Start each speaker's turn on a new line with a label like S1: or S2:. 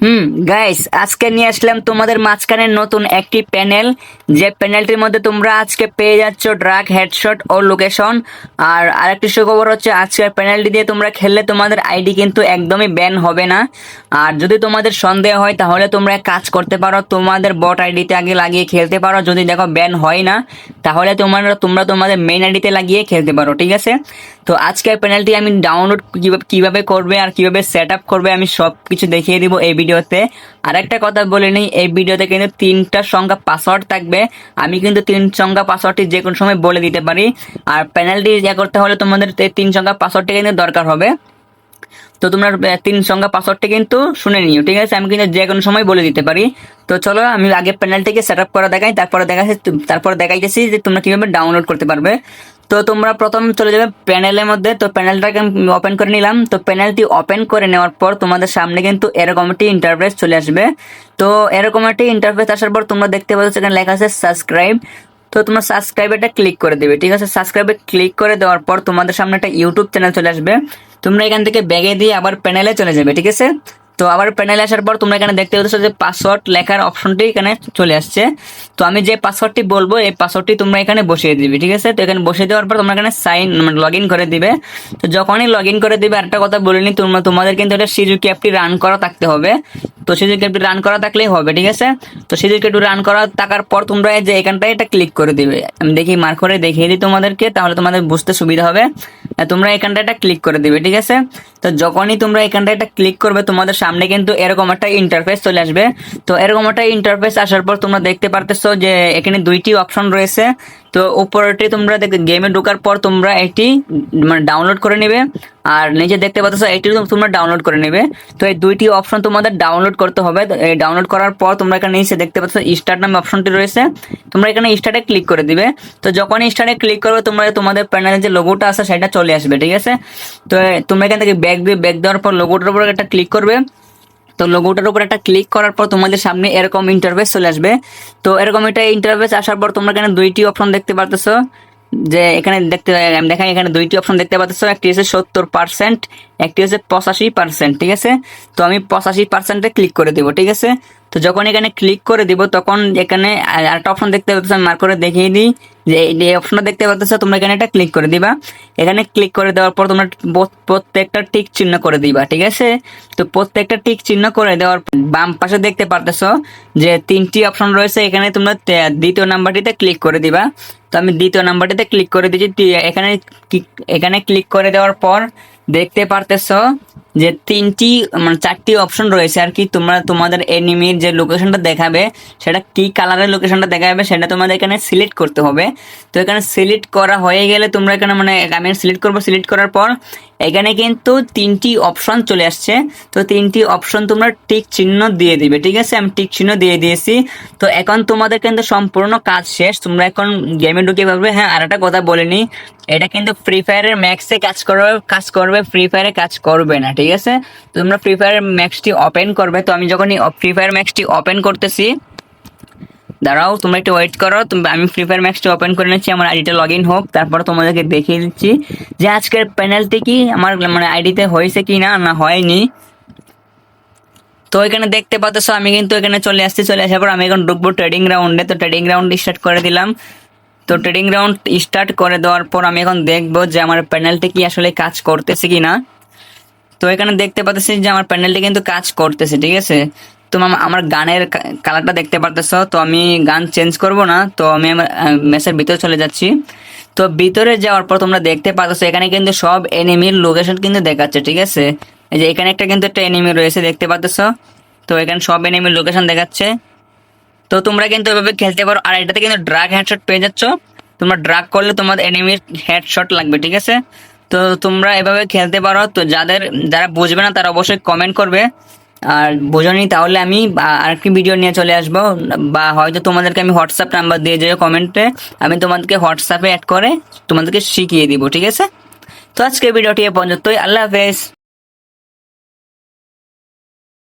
S1: হুম guys আজকে নিয়ে আসলাম তোমাদের মাঝখানে নতুন একটি প্যানেল যে প্যানেলটির মধ্যে তোমরা আজকে পেয়ে যাচ্ছ ড্রাগ হেডশট ও লোকেশন আর আরেকটি সুখবর হচ্ছে, আজকের প্যানেলটি দিয়ে তোমরা খেললে তোমাদের আইডি কিন্তু একদমই ব্যান হবে না। আর যদি তোমাদের সন্দেহ হয়, তাহলে তোমরা কাজ করতে পারো, তোমাদের বট আইডিতে আগে লাগিয়ে খেলতে পারো। যদি দেখো ব্যান হয় না, তাহলে তোমরা তোমরা তোমাদের মেইন আইডিতে লাগিয়ে খেলতে পারো, ঠিক আছে? তো আজকের প্যানেলটি আমি ডাউনলোড কীভাবে কীভাবে করবে আর কীভাবে সেট আপ করবে, আমি সব কিছু দেখিয়ে দিব এই ভিডিওতে। আর একটা কথা বলে নিই, এই ভিডিওতে কিন্তু তিনটা সংখ্যা পাসওয়ার্ড থাকবে। আমি কিন্তু তিন সংখ্যা পাসওয়ার্ডটি যে কোনো সময় বলে দিতে পারি। আর প্যানেলটি ইয়ে করতে হলে তোমাদের তিন সংখ্যা পাসওয়ার্ডটি কিন্তু দরকার হবে। তো তোমরা তিন সংখ্যা পাসওয়ার্ডটি কিন্তু শুনে নিও, ঠিক আছে? আমি কিন্তু যে কোনো সময় বলে দিতে পারি। তো চলো, আমি আগে প্যানেলটিকে সেট আপ করা দেখাই, তারপরে দেখাচ্ছি, তারপরে দেখাইতেছি যে তোমরা কীভাবে ডাউনলোড করতে পারবে। তো তোমরা প্রথম চলে যাবে প্যানেলের মধ্যে। তো প্যানেলটাকে ওপেন করে নিলাম। তো প্যানেলটি ওপেন করে নেওয়ার পর তোমাদের সামনে কিন্তু এরকম একটি ইন্টারফেস চলে আসবে। তো এরকম একটি ইন্টারফেস আসার পর তোমরা দেখতে পাচ্ছ এখানে লেখা আছে সাবস্ক্রাইব তো তোমরা সাবস্ক্রাইবারটা ক্লিক করে দেবে, ঠিক আছে? সাবস্ক্রাইবে ক্লিক করে দেওয়ার পর তোমাদের সামনে একটা ইউটিউব চ্যানেল চলে আসবে। তোমরা এখান থেকে ব্যাগে দিয়ে আবার প্যানেলে চলে যাবে, ঠিক আছে? তো আবার প্যানেলে আসার পর তোমরা এখানে দেখতে পাচ্ছ যে পাসওয়ার্ড লেখার অপশনটি এখানে চলে আসছে। তো আমি যে পাসওয়ার্ডটি বলব, এই পাসওয়ার্ডটি তোমরা এখানে বসিয়ে দিবে, ঠিক আছে? তো এখানে বসিয়ে দেওয়ার পর তোমরা এখানে সাইন মানে লগ ইন করে দিবে। তো যখনই লগ ইন করে দিবে একটা কথা বলিনি তোমরা, তোমাদের কিন্তু এটা সিজুকি অ্যাপটি রান করা থাকতে হবে। তো সিজুকি অ্যাপটি রান করা থাকলেই হবে, ঠিক আছে? তো সিজুকি অ্যাপটি রান করা থাকার পর তোমরা যে এখানটায় এটা ক্লিক করে দিবে। আমি দেখি মার্ক করে দেখিয়ে দিই তোমাদেরকে, তাহলে তোমাদের বুঝতে সুবিধা হবে। তোমরা এখানটা একটা ক্লিক করে দিবে, ঠিক আছে? তো যখনই তোমরা এখানটা একটা ক্লিক করবে, তোমাদের সামনে কিন্তু এরকম একটা ইন্টারফেস চলে আসবে। তো এরকম একটা ইন্টারফেস আসার পর তোমরা দেখতে পারতেছো যে এখানে দুইটি অপশন রয়েছে। তো উপরটি তোমরা দেখে গেমে ঢোকার পর তোমরা এটি মানে ডাউনলোড করে নেবে। আর নিচে দেখতে পাচ্ছ, এটি তোমরা ডাউনলোড করে নেবে। তো এই দুইটি অপশন তোমাদের ডাউনলোড করতে হবে। ডাউনলোড করার পর তোমরা এখানে নিচে দেখতে পাচ্ছ স্টার্ট নামে অপশনটি রয়েছে। তোমরা এখানে স্টার্টে ক্লিক করে দিবে। তো যখন স্টার্টে ক্লিক করবে, তোমরা তোমাদের প্যানেলে যে লোগোটা আছে, সেটা চলে আসবে, ঠিক আছে? তো তোমরা এখান থেকে ব্যাগ দিয়ে ব্যাগ দেওয়ার পর লোগোটার উপর একটা ক্লিক করবে। তো লোগোটার উপর একটা ক্লিক করার পর তোমাদের সামনে এরকম ইন্টারভেস চলে আসবে। তো এরকম এটা ইন্টারভেস আসার পর তোমরা এখানে দুইটি অপশন দেখতে পারতেছো। যে এখানে দেখতে, আমি দেখাই, এখানে দুইটি অপশন দেখতে পাচ্ছ একটি হচ্ছে সত্তর পার্সেন্ট একটি হচ্ছে পঁচাশি পার্সেন্ট ঠিক আছে? তো আমি পঁচাশি পার্সেন্টে ক্লিক করে দেবো, ঠিক আছে? তো যখন এখানে ক্লিক করে দিব, তখন এখানে আরেকটা অপশন দেখতে পাচ্ছ আমি মার্ক করে দেখিয়ে দিই। যে এই অপশনটা দেখতে পাচ্ছ তোমরা এখানে এটা ক্লিক করে দিবা। এখানে ক্লিক করে দেওয়ার পর তোমরা প্রত্যেকটা টিক চিহ্ন করে দিবা, ঠিক আছে? তো প্রত্যেকটা টিক চিহ্ন করে দেওয়ার বাম পাশে দেখতে পারতেছো যে তিনটি অপশন রয়েছে, এখানে তোমরা দ্বিতীয় নাম্বারটিতে ক্লিক করে দিবা। তো আমি দ্বিতীয় নাম্বারটিতে ক্লিক করে দিচ্ছি এখানে এখানে ক্লিক করে দেওয়ার পর দেখতে পারতেছো যে তিনটি মানে চারটি অপশন রয়েছে আর কি, তোমরা তোমাদের এনিমির যে লোকেশনটা দেখাবে, সেটা কি কালারের লোকেশনটা দেখাবে, সেটা তোমাদের এখানে সিলেক্ট করতে হবে। তো এখানে সিলেক্ট করা হয়ে গেলে তোমরা এখানে মানে আমি সিলেক্ট করব সিলেক্ট করার পর এখানে কিন্তু তিনটি অপশন চলে আসছে। তো তিনটি অপশন তোমরা টিক চিহ্ন দিয়ে দিবে, ঠিক আছে? আমি টিক চিহ্ন দিয়ে দিয়েছি। তো এখন তোমাদের কিন্তু সম্পূর্ণ কাজ শেষ। তোমরা এখন গেমে ঢুকে পারবে হ্যাঁ আর একটা কথা বলিনি। এটা কিন্তু ফ্রি ফায়ারের ম্যাক্সে কাজ করবে কাজ করবে ফ্রি ফায়ারে কাজ করবে না, ঠিক আছে? তোমরা ফ্রি ফায়ার ম্যাক্সটি ওপেন করবে। তো আমি যখনই ফ্রি ফায়ার ম্যাক্সটি ওপেন করতেছি, দাঁড়াও, তোমরা একটু ওয়েট করো। আমি ফ্রি ফায়ার ম্যাক্সটি ওপেন করে নিচ্ছি, আমার আইডিটা লগ ইন হোক, তারপর তোমাদেরকে দেখিয়ে দিচ্ছি যে আজকের প্যানেলটি কি, আমার মানে আইডিতে হয়েছে কি না না হয়নি। তো এখানে দেখতে পাচ্ছ, আমি কিন্তু এখানে চলে আসছি, চলে আসার পর আমি এখন ঢুকবো ট্রেডিং রাউন্ডে তো ট্রেডিং রাউন্ড স্টার্ট করে দিলাম। তো ট্রেডিং রাউন্ড স্টার্ট করে দেওয়ার পর আমি এখন দেখব যে আমার প্যানেলটি কি আসলে কাজ করতেছে কি না। তো এখানে দেখতে পাচ্ছি যে আমার প্যানেলটি কিন্তু কাজ করতেছে, ঠিক আছে? তো আমার গানের কালারটা দেখতে পারতেছো, তো আমি গান চেঞ্জ করব না, তো আমি আমার মেসের ভিতরে চলে যাচ্ছি। তো ভিতরে যাওয়ার পর তোমরা দেখতে পাচ্ছ এখানে কিন্তু সব এনিমির লোকেশন কিন্তু দেখাচ্ছে, ঠিক আছে? এই যে এখানে একটা কিন্তু একটা এনিমি রয়েছে, দেখতে পাচ্ছ তো এখানে সব এনিমির লোকেশন দেখাচ্ছে। তো তোমরা কিন্তু এভাবে খেলতে পারো, আর এটাতে কিন্তু ড্রাগ হেডশট পেয়ে যাচ্ছ। তোমরা ড্রাগ করলে তোমার এনিমির হেডশট লাগবে, ঠিক আছে? তো তোমরা এভাবে খেলতে পারো। তো যাদের, যারা বুঝবে না, তারা অবশ্যই কমেন্ট করবে। আর বোঝনি তাহলে আমি আরেকটি ভিডিও নিয়ে চলে আসব। বা হয়তো তোমাদেরকে আমি হোয়াটসঅ্যাপ নাম্বার দিয়ে যাব কমেন্টে আমি তোমাদেরকে হোয়াটসঅ্যাপে অ্যাড করে তোমাদেরকে শিখিয়ে দিব, ঠিক আছে? তো আজকে ভিডিওটি এ পর্যন্তই। আল্লাহ হাফেজ।